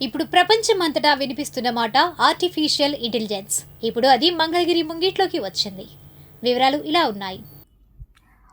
ఇప్పుడు ప్రపంచమంతటా వినిపిస్తున్న మాట ఆర్టిఫిషియల్ ఇంటెలిజెన్స్ ఇప్పుడు అది మంగళగిరి ముంగిట్లోకి వచ్చింది. వివరాలు ఇలా ఉన్నాయి.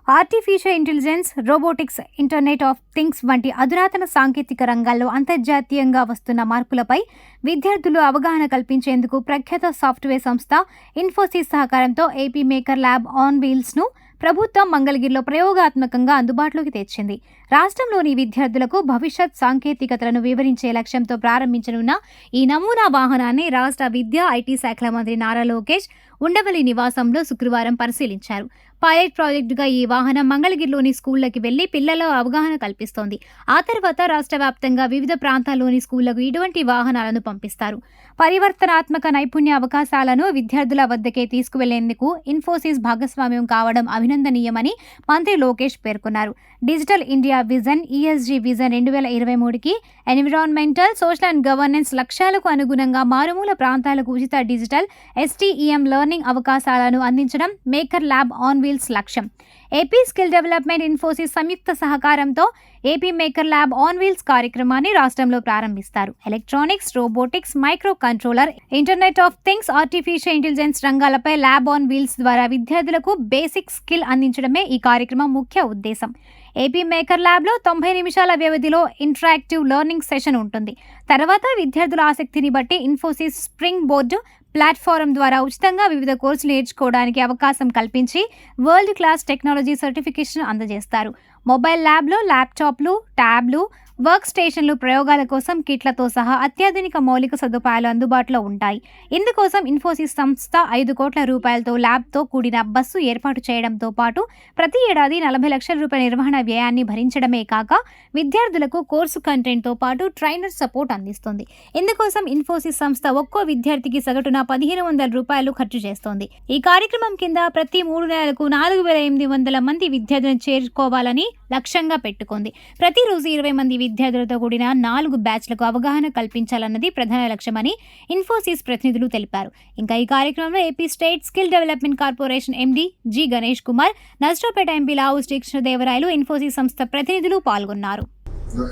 Artificial intelligence robotics internet of things వంటి అధునాతన సాంకేతిక రంగాల్లో అంతర్జాతీయంగా వస్తున్న మార్పులపై విద్యార్థులు అవగాహన కల్పించేందుకు ప్రఖ్యాత సాఫ్ట్వేర్ సంస్థ ఇన్ఫోసిస్ సహకారంతో ఏపీ మేకర్ ల్యాబ్ ఆన్ వీల్స్ను ప్రభుత్వం మంగళగిరిలో ప్రయోగాత్మకంగా అందుబాటులోకి తెచ్చింది. రాష్ట్రంలోని విద్యార్థులకు భవిష్యత్ సాంకేతికతలను వివరించే లక్ష్యంతో ప్రారంభించనున్న ఈ నమూనా వాహనాన్ని రాష్ట్ర విద్యా ఐటీ శాఖల మంత్రి నారా లోకేష్ ఉండవల్లి నివాసంలో శుక్రవారం పరిశీలించారు. పైలట్ ప్రాజెక్టుగా ఈ వాహనం మంగళగిరిలోని స్కూళ్ళకి వెళ్ళి పిల్లల అవగాహన కల్పిస్తోంది. ఆ తర్వాత రాష్ట్ర వ్యాప్తంగా వివిధ ప్రాంతాల్లోని స్కూళ్ళకు ఇటువంటి వాహనాలను పంపిస్తారు. పరివర్తనాత్మక నైపుణ్య అవకాశాలను విద్యార్థుల వద్దకే తీసుకువెళ్ళేందుకు ఇన్ఫోసిస్ భాగస్వామ్యం కావడం అభినందనీయమని మంత్రి లోకేష్ పేర్కొన్నారు. Digital India vision ESG vision రెండు వేల ఇరవై మూడుకి ఎన్విరాన్మెంటల్ సోషల్ అండ్ గవర్నెన్స్ లక్ష్యాలకు అనుగుణంగా మారుమూల ప్రాంతాలకు ఉచిత డిజిటల్ ఎస్టీఈఎం లెర్నింగ్ అవకాశాలను అందించడం మేకర్ ల్యాబ్ ఆన్ వీల్స్ లక్ష్యం. ఏపీ స్కిల్ డెవలప్మెంట్ ఇన్ఫోసిస్ సంయుక్త సహకారంతో AP maker lab on wheels కార్యక్రమాన్ని రాష్ట్రంలో ప్రారంభిస్తారు. Electronics robotics micro controller internet of things artificial intelligence రంగాలపై lab on wheels ద్వారా విద్యార్థులకు బేసిక్ స్కిల్ అందించడమే ఈ కార్యక్రమం ముఖ్య ఉద్దేశం. ఏపీ మేకర్ ల్యాబ్లో తొంభై నిమిషాల వ్యవధిలో ఇంటరాక్టివ్ లెర్నింగ్ సెషన్ ఉంటుంది. తర్వాత విద్యార్థుల ఆసక్తిని బట్టి ఇన్ఫోసిస్ స్ప్రింగ్ బోర్డు ప్లాట్ఫారం ద్వారా ఉచితంగా వివిధ కోర్సులు నేర్చుకోవడానికి అవకాశం కల్పించి వరల్డ్ క్లాస్ టెక్నాలజీ సర్టిఫికేషన్ అందజేస్తారు. మొబైల్ ల్యాబ్లో ల్యాప్టాప్లు ట్యాబ్లు వర్క్ స్టేషన్లు ప్రయోగాల కోసం కిట్లతో సహా అత్యాధునిక మౌలిక సదుపాయాలు అందుబాటులో ఉంటాయి. ఇందుకోసం ఇన్ఫోసిస్ సంస్థ ఐదు కోట్ల రూపాయలతో ల్యాబ్తో కూడిన బస్సు ఏర్పాటు చేయడంతో పాటు ప్రతి ఏడాది నలభై లక్షల రూపాయల నిర్వహణ వ్యయాన్ని భరించడమే కాక విద్యార్థులకు కోర్సు కంటెంట్తో పాటు ట్రైనర్ సపోర్ట్ అందిస్తుంది. ఇందుకోసం ఇన్ఫోసిస్ సంస్థ ఒక్కో విద్యార్థికి సగటున పదిహేను వందల రూపాయలు ఖర్చు చేస్తోంది. ఈ కార్యక్రమం కింద ప్రతి మూడు నెలలకు నాలుగు వేల ఎనిమిది వందల మంది విద్యార్థులను చేరుకోవాలని లక్ష్యంగా పెట్టుకుంది. ప్రతిరోజు ఇరవై మంది విద్యార్థులతో కూడిన నాలుగు బ్యాచ్లకు అవగాహన కల్పించాలన్నది ప్రధాన లక్ష్యమని ఇన్ఫోసిస్ ప్రతినిధులు తెలిపారు. ఇంకా ఈ కార్యక్రమంలో AP state skill development corporation MD G Ganesh Kumar నష్టపేట MP Lavu Srikrishnadevarayalu Infosys సంస్థ ప్రతినిధులు పాల్గొన్నారు.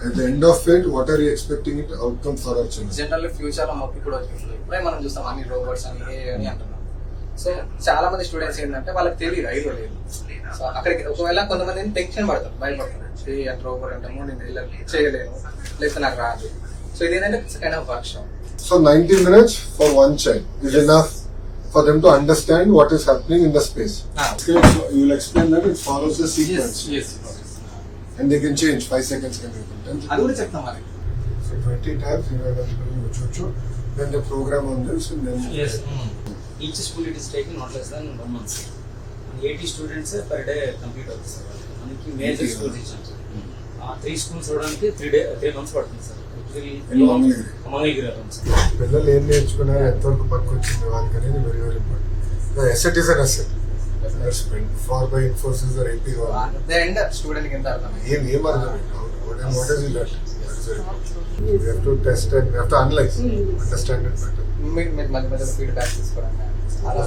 At end of it what are you expecting it outcome for our children general ఫ్యూచర్లో మొక్కి కూడా వచ్చేస్తుంది. ఇప్పుడే మనం చూస్తాం అన్ని రోబోట్స్ అని ఏ అని అంటున్నాం. సో చాలా మంది స్టూడెంట్స్ ఏంటంటే వాళ్ళకి తెలియదు ఐడియా లేదు. సో అక్కడికి ఒకవేళ కొంతమంది టెన్షన్ పడతారు భయపడుతుంది ఏ అంటే రోబోట్ అంటే మూడు నేను చేయలేను లేదు నాకు రాదు. సో ఇది ఏంటంటే second of workshop so ninety minutes for one child is enough for them to understand what is happening in the space you explain that it follows the sequence they can change. Five seconds can be అది కూడా చెప్తాం 20 tabs, you have to then the program on this and then Yes. Each school it is taking not less than one month. And 80 students per day complete అవుతుంది sir మనకి major schools ఇచ్చాం sir ఆ three schools అవడానికి three day three months పడుతుంది sir Mangalagiri. పిల్లలు ఏం నేర్చుకున్నారు ఎంతవరకు పనికి వచ్చింది వాళ్ళకి అనేది very very important asset is an asset far by Infosys or AP the end student కింద అర్థం ఏం ఏం అర్థమైంది what is it you have to test and have to analyse understand it better మీరు మీరు మధ్య మధ్యలో ఫీడ్బ్యాక్ తీసుకోవడం కానీ అలా